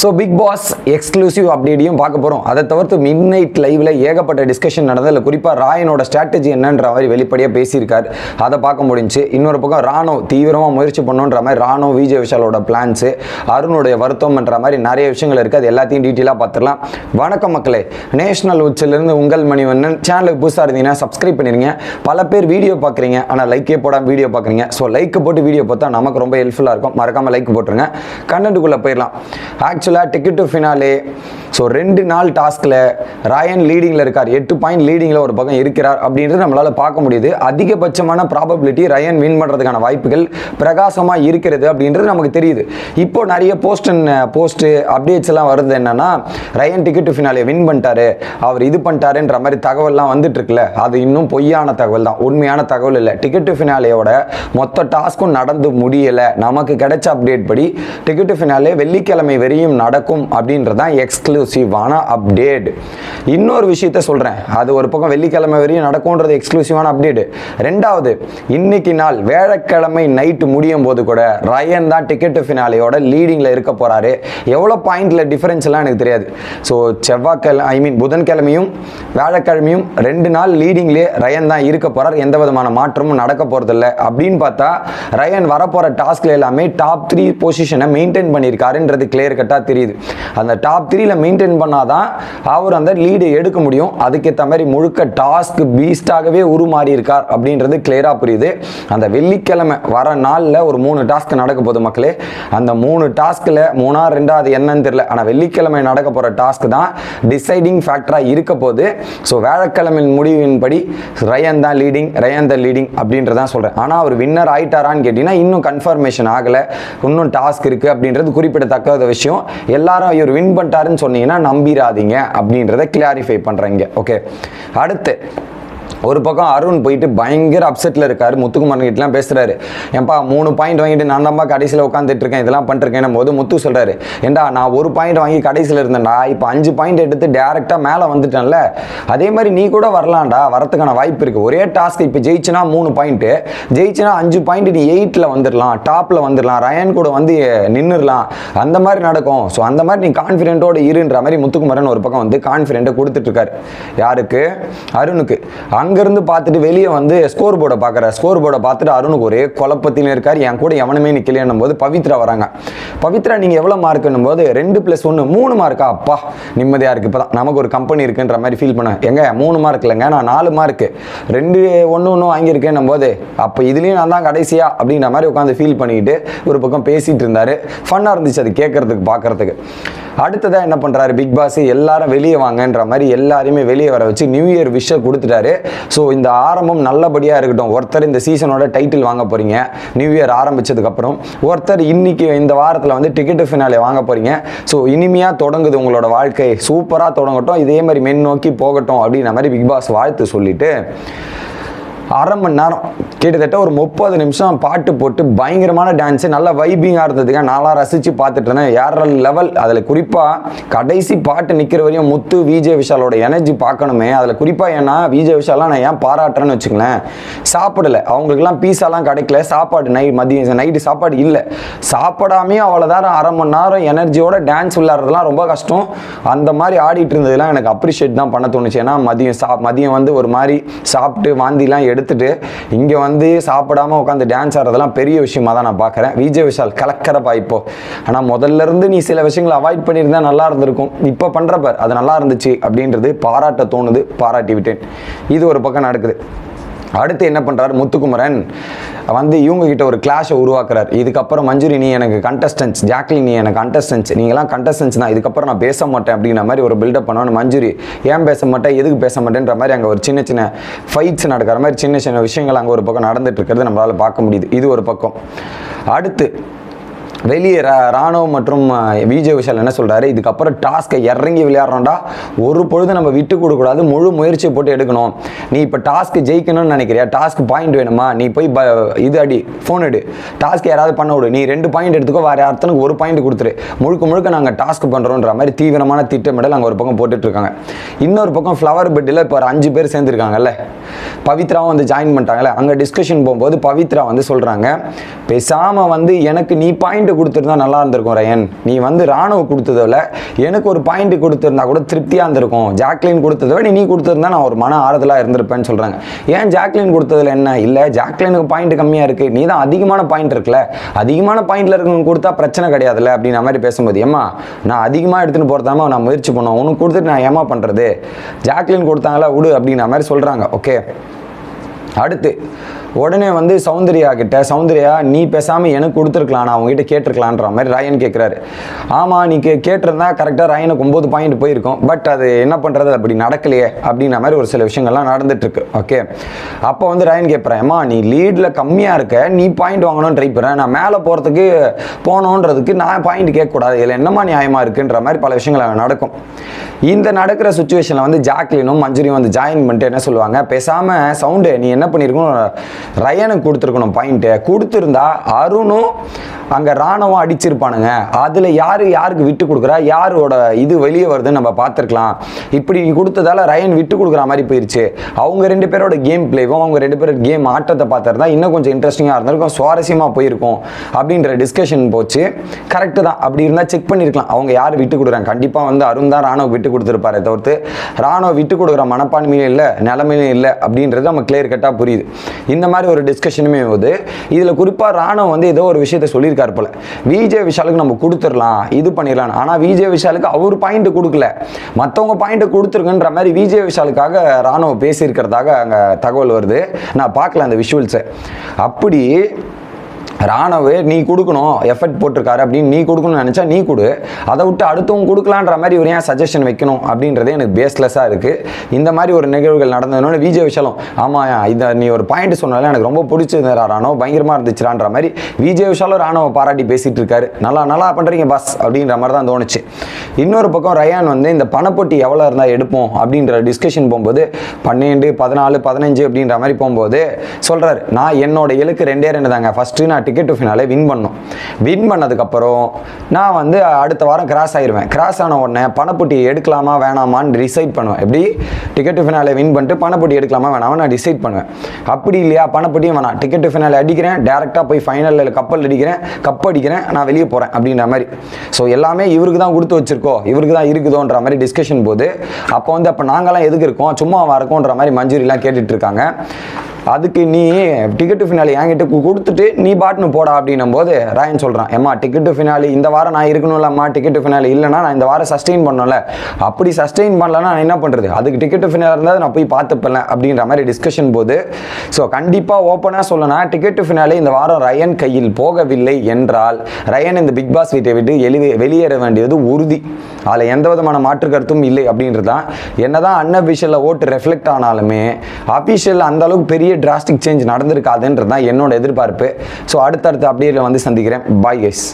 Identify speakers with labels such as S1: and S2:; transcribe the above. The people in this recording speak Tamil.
S1: ஸோ பிக் பாஸ் எக்ஸ்க்ளூசிவ் அப்டேட்டையும் பார்க்க போகிறோம் அதை தவிர்த்து மிட் நைட் லைவில் ஏகப்பட்ட டிஸ்கஷன் நடந்ததில் குறிப்பாக ராயனோட ஸ்ட்ராட்டஜி என்னன்ற மாதிரி வெளிப்படையாக பேசியிருக்கார். அதை பார்க்க முடிஞ்சு. இன்னொரு பக்கம் ராணோ தீவிரமாக முயற்சி பண்ணுன்ற மாதிரி ராணோ விஜய் விஷாலோட பிளான்ஸு அருணுடைய வருத்தம்ன்ற மாதிரி நிறைய விஷயங்கள் இருக்குது அது எல்லாத்தையும் டீட்டெயிலாக பார்த்துடலாம். வணக்கம் மக்களே. நேஷனல் உச்சிலிருந்து உங்கள் மணிவண்ணன். சேனலுக்கு புதுசாக இருந்தீங்கன்னா சப்ஸ்கிரைப் பண்ணிருங்க. பல பேர் வீடியோ பார்க்குறீங்க. ஆனால் லைக்கே போடாமல் வீடியோ பார்க்குறீங்க. ஸோ லைக் போட்டு வீடியோ பார்த்தா நமக்கு ரொம்ப ஹெல்ப்ஃபுல்லாக இருக்கும். மறக்காமல் லைக் போட்டுருங்க. கண்டென்ட்டுக்குள்ளே போயிடலாம். ஆக்சுவலி மேட்ச்சில் டிக்கெட் டு ஃபினாலே ஸோ ரெண்டு நாள் டாஸ்கில் ராயன் லீடிங்கில் இருக்கார். எட்டு பாயிண்ட் லீடிங்கில் ஒரு பக்கம் இருக்கிறார் அப்படின்றது நம்மளால் பார்க்க முடியுது. அதிகபட்சமான ப்ராபபிலிட்டி ரயன் வின் பண்ணுறதுக்கான வாய்ப்புகள் பிரகாசமாக இருக்கிறது அப்படின்றது நமக்கு தெரியுது. இப்போ நிறைய போஸ்ட் போஸ்ட்டு அப்டேட்ஸ் எல்லாம் வருது என்னன்னா ரயன் டிக்கெட் ஃபினாலே வின் பண்ணிட்டாரு. அவர் இது பண்ணிட்டாருன்ற மாதிரி தகவல்லாம் வந்துட்டு இருக்குல்ல. அது இன்னும் பொய்யான தகவல் தான். உண்மையான தகவல் இல்லை. டிக்கெட் ஃபினாலேயோட மொத்த டாஸ்க்கும் நடந்து முடியலை. நமக்கு கிடைச்ச அப்டேட் படி டிக்கெட் ஃபினாலே வெள்ளிக்கிழமை வரையும் நடக்கும் அப்படின்றது தான் எக்ஸ்க்ளூசிவான அப்டேட் இன்னொரு விஷயத்த சொல்கிறேன் அது ஒரு பக்கம் வெள்ளிக்கிழமை வரையும் நடக்கும்ன்றது எக்ஸ்க்ளூசிவான அப்டேட் ரெண்டாவது இன்னைக்கு நாள் வேழக்கிழமை நைட்டு முடியும் போது கூட ரயன் தான் டிக்கெட் ஃபினாலேயோட லீடிங்கில் இருக்க போகிறாரு எவ்வளோ பாயிண்டில் டிஃபரன்ஸ்லாம் எனக்கு தெரியாது. ஸோ செவ்வாய்க்கிழமை ஐ மீன் புதன்கிழமையும் வியாழக்கிழமையும் ரெண்டு நாள் லீடிங்லேயே ரயன் தான் இருக்க போகிறார் எந்த விதமான மாற்றமும் நடக்க போகிறதில்ல அப்படின்னு பார்த்தா ரயன் வரப்போகிற டாஸ்க்ல எல்லாமே டாப் த்ரீ பொசிஷனை மெயின்டைன் பண்ணியிருக்காருன்றது கிளியர் கட்டாக தெரியுது. அந்த டாப் த்ரீல மெயின்டைன் பண்ணாதான் அவர் அந்த லீடு எடுக்க முடியும். அதுக்கேற்ற மாதிரி முழுக்க டாஸ்க் பீஸ்டாகவே உருமாறி இருக்கார் அப்படின்றது கிளியராக புரியுது. அந்த வெள்ளிக்கிழமை வர நாளில் ஒரு மூணு டாஸ்க் நடக்க போகுது மக்களே. அந்த மூணு டாஸ்கில் மூணா ரெண்டா அது என்னன்னு தெரியல. ஆனால் வெள்ளிக்கிழமை நடக்க போகிற டாஸ்க் தான் டிசைடிங் ஃபேக்டராக இருக்க போகுது. ஸோ வேழக்கிழமையின் முடிவின்படி ரயன் தான் லீடிங் ரயன் தான் லீடிங் அப்படின்றதான் சொல்கிறேன் ஆனால் அவர் வின்னர் ஆயிட்டாரான்னு கேட்டிங்கன்னா இன்னும் கன்ஃபர்மேஷன் ஆகலை. இன்னும் டாஸ்க் இருக்குது அப்படின்றது குறிப்பிடத்தக்க விஷயம். எல்லாரும் இவர் வின் பண்ணிட்டாருன்னு சொன்னீங்கன்னா நம்பிராதீங்க அப்படின்றத கிளாரிஃபை பண்ணுறேங்க ஓகே அடுத்து ஒரு பக்கம் அருண் போயிட்டு பயங்கர அப்செட்டில் இருக்கார். முத்துக்குமாரன் கிட்டலாம் பேசுகிறாரு ஏன்பா மூணு பாயிண்ட் வாங்கிட்டு நான் தான்ப்பா கடைசியில் உட்காந்துட்டு இருக்கேன். இதெல்லாம் பண்ணிருக்கேன் போது முத்து சொல்கிறாரு ஏண்டா நான் ஒரு பாயிண்ட் வாங்கி கடைசியில் இருந்தேன்டா. இப்போ அஞ்சு பாயிண்ட் எடுத்து டேரெக்டாக மேலே வந்துட்டேன்ல. அதே மாதிரி நீ கூட வரலாம்டா. வரத்துக்கான வாய்ப்பு இருக்குது ஒரே டாஸ்க் இப்போ ஜெயிச்சுனா மூணு பாயிண்ட்டு ஜெயிச்சுனா அஞ்சு பாயிண்ட் நீ எயிட்டில் வந்துடலாம் டாப்பில் வந்துடலாம் ரயன் கூட வந்து நின்றுடலாம் அந்த மாதிரி நடக்கும். ஸோ அந்த மாதிரி நீ கான்ஃபிடென்ட்டோடு இருன்ற மாதிரி முத்துக்குமரன் ஒரு பக்கம் வந்து கான்ஃபிடென்ட்டை கொடுத்துட்ருக்காரு யாருக்கு? அருணுக்கு. அங்கேருந்து பார்த்துட்டு வெளியே வந்து ஸ்கோர் போர்டை பார்க்குற ஸ்கோர் போர்டை பார்த்துட்டு அருணுக்கு ஒரே குழப்பத்திலும் இருக்கார். என் கூட எவனுமே நிற்கலைன்னும் போது பவித்ரா வராங்க. பவித்ரா நீங்கள் எவ்வளோ மார்க்குன்னும் போது ரெண்டு ப்ளஸ் ஒன்று மூணு மார்க்கா அப்பா நிம்மதியாக இருக்குது இப்போ தான் நமக்கு ஒரு கம்பெனி இருக்குன்ற மாதிரி ஃபீல் பண்ணேன் எங்க மூணு மார்க் இல்லைங்க நான் நாலு மார்க்கு ரெண்டு ஒன்று ஒன்று வாங்கியிருக்கேன்னும் போது அப்போ இதுலேயும் நான் தான் கடைசியா அப்படின்ற மாதிரி உட்காந்து ஃபீல் பண்ணிக்கிட்டு ஒரு பக்கம் பேசிகிட்டு இருந்தார். ஃபன்னாக இருந்துச்சு அது கேட்கறதுக்கு பார்க்குறதுக்கு. அடுத்ததாக என்ன பண்ணுறாரு பிக் பாஸ் எல்லாரும் வெளியே வாங்கன்ற மாதிரி எல்லாரையுமே வெளியே வர வச்சு நியூ இயர் விஷை கொடுத்துட்டாரு. ஸோ இந்த ஆரம்பம் நல்லபடியாக இருக்கட்டும். ஒருத்தர் இந்த சீசனோட டைட்டில் வாங்க போகிறீங்க நியூ இயர் ஆரம்பிச்சதுக்கப்புறம் ஒருத்தர் இன்னைக்கு இந்த வாரத்தில் வந்து டிக்கெட் ஃபினாலே வாங்க போகிறீங்க ஸோ இனிமையாக தொடங்குது உங்களோட வாழ்க்கை. சூப்பராக தொடங்கட்டும். இதே மாதிரி மென் நோக்கி போகட்டும் அப்படின்ற மாதிரி பிக் பாஸ் வாழ்த்து சொல்லிட்டு அரை மணி நேரம். கிட்டத்தட்ட ஒரு முப்பது நிமிஷம் பாட்டு போட்டு பயங்கரமான டான்ஸு நல்ல வைபிங்காக இருந்ததுங்க. நான்லாம் ரசித்து பார்த்துட்டு இருந்தேன். ஏற லெவல் அதில் குறிப்பாக கடைசி பாட்டு நிற்கிற வரையும் முத்து விஜய் விஷாலோட எனர்ஜி பார்க்கணுமே. அதில் குறிப்பாக ஏன்னா விஜய் விஷாலாம் நான் ஏன் பாராட்டுறேன்னு வச்சுங்களேன் சாப்பிடல. அவங்களுக்குலாம் பீஸாலாம் கிடைக்கல. சாப்பாடு நைட் மதியம் நைட்டு சாப்பாடு இல்லை. சாப்பிடாமே அவ்வளோதான் அரை மணி நேரம் எனர்ஜியோட டான்ஸ் விளையாடுறதுலாம் ரொம்ப கஷ்டம். அந்த மாதிரி ஆடிட்டு இருந்ததுலாம் எனக்கு அப்ரிஷியேட் தான் பண்ண தோணுச்சு. ஏன்னா மதியம் சா மதியம் வந்து ஒரு மாதிரி சாப்பிட்டு வாந்திலாம் எடுத்துட்டு இங்கே வந்து சாப்பிடாம உட்காந்து டான்ஸ் ஆடுறதெல்லாம் பெரிய விஷயமா தான் நான் பார்க்குறேன். விஜய் விஷால் கலக்கிறப்பா இப்போ. ஆனால் முதல்ல இருந்து நீ சில விஷயங்களை அவாய்ட் பண்ணியிருந்தா நல்லா இருந்திருக்கும். இப்போ பண்ணுறப்ப அது நல்லா இருந்துச்சு அப்படின்றது பாராட்ட தோணுது பாராட்டி விட்டேன். இது ஒரு பக்கம் நடக்குது. அடுத்து என்ன பண்ணுறாரு முத்துக்குமரன். வந்து இவங்ககிட்ட ஒரு கிளாஷை உருவாக்குறாரு. இதுக்கப்புறம் மஞ்சுரி நீ எனக்கு கண்டஸ்டன்ஸ் ஜாக்லி நீ எனக்கு கண்டஸ்டன்ஸ் நீங்களாம் கண்டஸ்டன்ஸ் தான். இதுக்கப்புறம் நான் பேச மாட்டேன் அப்படிங்கிற மாதிரி ஒரு பில்டப் பண்ணணும் மஞ்சுரி ஏன் பேச மாட்டேன் எதுக்கு பேச மாட்டேன்ற மாதிரி அங்கே ஒரு சின்ன சின்ன ஃபைட்ஸ் நடக்கிற மாதிரி சின்ன சின்ன விஷயங்கள் அங்கே ஒரு பக்கம் நடந்துட்டு இருக்கிறது நம்மளால் பார்க்க முடியுது. இது ஒரு பக்கம். அடுத்து வெளியே ரா- ராணுவம் மற்றும் விஜய் விஷால் என்ன சொல்கிறாரு இதுக்கப்புறம் டாஸ்க்கை இறங்கி விளையாடுறோம்டா. ஒரு பொழுது நம்ம விட்டு கொடுக்கக்கூடாது. முழு முயற்சியை போட்டு எடுக்கணும். நீ இப்போ டாஸ்க்கு ஜெயிக்கணும்னு நினைக்கிறியா? டாஸ்க் பாயிண்ட் வேணுமா? நீ போய் ப இது அடி ஃபோன் எடு. டாஸ்க் யாராவது பண்ண விடு. நீ ரெண்டு பாயிண்ட் எடுத்துக்கோ வேறு யார்த்தனுக்கு ஒரு பாயிண்ட் கொடுத்துரு. முழுக்க முழுக்க நாங்கள் டாஸ்க் பண்ணுறோன்ற மாதிரி தீவிரமான திட்டமிடல் அங்கே ஒரு பக்கம் போட்டுட்ருக்காங்க. இன்னொரு பக்கம் ஃப்ளவர் பெட்டில் இப்போ ஒரு அஞ்சு பேர் சேர்ந்துருக்காங்கல்ல. பவித்ராவும் வந்து ஜாயின் பண்ணிட்டாங்கல்ல. அங்கே டிஸ்கஷன் போகும்போது பவித்ரா வந்து சொல்கிறாங்க பேசாமல் வந்து எனக்கு நீ பாயிண்ட் கொடுத்துருந்தா நல்லா இருந்திருக்கும் ரயன். நீ வந்து ராணுவ கொடுத்ததில் எனக்கு ஒரு பாயிண்ட் கொடுத்துருந்தா கூட திருப்தியாக இருந்திருக்கும். ஜாக்லின் கொடுத்ததை விட நீ கொடுத்துருந்தா நான் ஒரு மன ஆறுதலாக இருந்திருப்பேன்னு சொல்கிறாங்க ஏன் ஜாக்லின் கொடுத்ததுல என்ன? இல்லை ஜாக்லினுக்கு பாயிண்ட் கம்மியாக இருக்குது நீ தான் அதிகமான பாயிண்ட் இருக்குல்ல. அதிகமான பாயிண்ட்ல இருக்கவங்க கொடுத்தா பிரச்சனை கிடையாதுல்ல அப்படின்ற மாதிரி பேசும்போது ஏம்மா நான் அதிகமாக எடுத்துன்னு போகிறதாம நான் முயற்சி பண்ணுவேன் உனக்கு கொடுத்துட்டு நான் ஏமா பண்ணுறது ஜாக்லின் கொடுத்தாங்களா விடு அப்படின்ற மாதிரி சொல்கிறாங்க ஓகே அடுத்து உடனே வந்து சௌந்தர்யா கிட்ட சௌந்தர்யா நீ பேசாமல் எனக்கு கொடுத்துருக்கலாம் நான் உங்ககிட்ட கேட்டிருக்கலான்ற மாதிரி ராயன் கேட்குறாரு ஆமாம் நீ கே கேட்டிருந்தா கரெக்டாக ராயனுக்கு ஒம்பது பாயிண்ட் போயிருக்கும். பட் அது என்ன பண்ணுறது அப்படி நடக்கலையே அப்படின்ற மாதிரி ஒரு சில விஷயங்கள்லாம் நடந்துட்டுருக்கு. ஓகே அப்போ வந்து ராயன் கேட்குறேன் அம்மா நீ லீடில் கம்மியாக இருக்க நீ பாயிண்ட் வாங்கணும்னு ட்ரை பண்ணுறேன் நான் மேலே போகிறதுக்கு போகணுன்றதுக்கு நான் பாயிண்ட் கேட்கக்கூடாது. இதில் என்னம்மா நியாயமாக இருக்குன்ற மாதிரி பல விஷயங்கள் நடக்கும். இந்த நடக்கிற சுச்சுவேஷனில் வந்து ஜாக்லினும் மஞ்சுரியும் வந்து ஜாயின் பண்ணிட்டு என்ன சொல்லுவாங்க? பேசாமல் சவுண்டு நீ என்ன பண்ணியிருக்கணும் ரயனுக்கு கொடுத்துருக்கணும் பாயிண்ட்டு கொடுத்துருந்தா அருணும் அங்கே ராணுவம் அடிச்சிருப்பானுங்க. அதில் யார் யாருக்கு விட்டு கொடுக்குறா? யாரோட இது வெளியே வருதுன்னு நம்ம பார்த்துருக்கலாம். இப்படி கொடுத்ததால ரயன் விட்டு கொடுக்குற மாதிரி போயிடுச்சு அவங்க ரெண்டு பேரோட கேம் பிளேவும் அவங்க ரெண்டு பேரோட கேம் ஆட்டத்தை பார்த்துருந்தா இன்னும் கொஞ்சம் இன்ட்ரெஸ்டிங்காக இருந்திருக்கும். சுவாரஸ்யமாக போயிருக்கும் அப்படின்ற டிஸ்கஷன் போச்சு. கரெக்டு தான். அப்படி இருந்தால் செக் பண்ணியிருக்கலாம் அவங்க யார் விட்டு கொடுக்குறாங்க? கண்டிப்பாக வந்து அருண் தான் ராணுவ விட்டு கொடுத்துருப்பாரு தவிர்த்து ராணுவ விட்டு கொடுக்குற மனப்பான்மையும் இல்லை நிலைமையும் இல்லை அப்படின்றது நம்ம கிளியர் கட்டாக புரியுது. இந்த மாதிரி ஒரு டிஸ்கஷனுமே போது இதில் குறிப்பாக ராணுவம் வந்து ஏதோ ஒரு விஷயத்த சொல்லியிருக்காரு போல. விஜய் விஷாலுக்கு நம்ம கொடுத்துடலாம் இது பண்ணிடலாம் ஆனால் விஜய் விஷாலுக்கு அவர் பாயிண்ட் கொடுக்கல. மற்றவங்க பாயிண்ட் கொடுத்துருக்குன்ற மாதிரி விஜய் விஷாலுக்காக ராணுவம் பேசியிருக்கிறதாக அங்கே தகவல் வருது. நான் பார்க்கல அந்த விஷுவல்ஸை அப்படி ராணவே நீ கொடுக்கணும் எஃபர்ட் போட்டிருக்காரு அப்படின்னு நீ கொடுக்கணும்னு நினச்சா நீ கொடு. அதை விட்டு அடுத்தவங்க கொடுக்கலான்ற மாதிரி ஒரு ஏன் சஜஷன் வைக்கணும் அப்படின்றதே எனக்கு பேஸ்லெஸ்ஸாக இருக்குது இந்த மாதிரி ஒரு நிகழ்வுகள் நடந்ததுனால விஜய் விஷாலும் ஆமாம் இதை நீ ஒரு பாயிண்ட் சொன்னாலும் எனக்கு ரொம்ப பிடிச்சிருந்தா ராணவ பயங்கரமாக இருந்துச்சுடான்ற மாதிரி விஜய் விஷாலும் ராணுவ பாராட்டி பேசிகிட்டு இருக்காரு. நல்லா நல்லா பண்ணுறீங்க பாஸ் அப்படின்ற மாதிரி தான் தோணுச்சு. இன்னொரு பக்கம் ரயான் வந்து இந்த பணப்பொட்டி எவ்வளோ இருந்தால் எடுப்போம்? அப்படின்ற டிஸ்கஷன் போகும்போது பன்னெண்டு பதினாலு பதினஞ்சு அப்படின்ற மாதிரி போகும்போது சொல்கிறாரு நான் என்னோட இலக்கு ரெண்டே ரெண்டு தாங்க. ஃபஸ்ட்டு நான் டிக்கெட் டு ஃபினாலே வின் பண்ணோம். வின் பண்ணதுக்கப்புறம் நான் வந்து அடுத்த வாரம் கிராஸ் ஆயிடுவேன் கிராஸ் ஆன உடனே பணப்பொட்டி எடுக்கலாமா வேணாமான்னு டிசைட் பண்ணுவேன். எப்படி? டிக்கெட் டு ஃபினாலே வின் பண்ணிட்டு பணப்பொட்டி எடுக்கலாமா வேணாமா நான் டிசைட் பண்ணுவேன். அப்படி இல்லையா? பணப்பொட்டியும் வேணாம். டிக்கெட் டு ஃபினாலே அடிக்கிறேன். டேரெக்டாக போய் ஃபைனலில் கப்பல் அடிக்கிறேன். கப் அடிக்கிறேன். நான் வெளியே போகிறேன் அப்படின்ற மாதிரி. ஸோ எல்லாமே இவருக்கு தான் கொடுத்து வச்சிருக்கோ இவருக்கு தான் இருக்குதோன்ற மாதிரி டிஸ்கஷன் போது அப்போ வந்து அப்போ நாங்களாம் எதுக்கு இருக்கோம்? சும்மா இருக்கோன்ற மாதிரி மஞ்சூரிலாம் கேட்டுட்ருக்காங்க அதுக்கு நீ டிக்கெட்டு ஃபினாலி என்கிட்ட கொடுத்துட்டு நீ பாட்டுன்னு போடா அப்படின்னும் போது ராயன் சொல்கிறான் ஏம்மா டிக்கெட்டு ஃபினாலி இந்த வாரம் நான் இருக்கணும்லம்மா டிக்கெட்டு ஃபினாலி இல்லைனா நான் இந்த வாரம் சஸ்டெயின் பண்ணல அப்படி சஸ்டெயின் பண்ணலன்னா நான் என்ன பண்ணுறது அதுக்கு டிக்கெட்டு ஃபினாலி இருந்தால் நான் போய் பார்த்துப்பேன் அப்படின்ற மாதிரி டிஸ்கஷன் போது ஸோ கண்டிப்பாக ஓப்பனாக சொல்லனா டிக்கெட்டு ஃபினாலே இந்த வாரம் ரயன் கையில் போகவில்லை என்றால் ரயன் இந்த பிக் பாஸ் வீட்டை விட்டு எளிவே வெளியேற வேண்டியது உறுதி. அதில் எந்த விதமான மாற்று கருத்தும் இல்லை அப்படின்றது தான். என்னதான் அன்அபிஷியலில் ஓட்டு ரெஃப்ளெக்ட் ஆனாலுமே அபிஷியல் அந்த அளவுக்கு பெரிய டிராஸ்டிக் சேஞ்ச் நடந்திருக்காதுன்றது தான் என்னோட எதிர்பார்ப்பு. ஸோ அடுத்தடுத்த அப்டேட்டில் வந்து சந்திக்கிறேன். Bye guys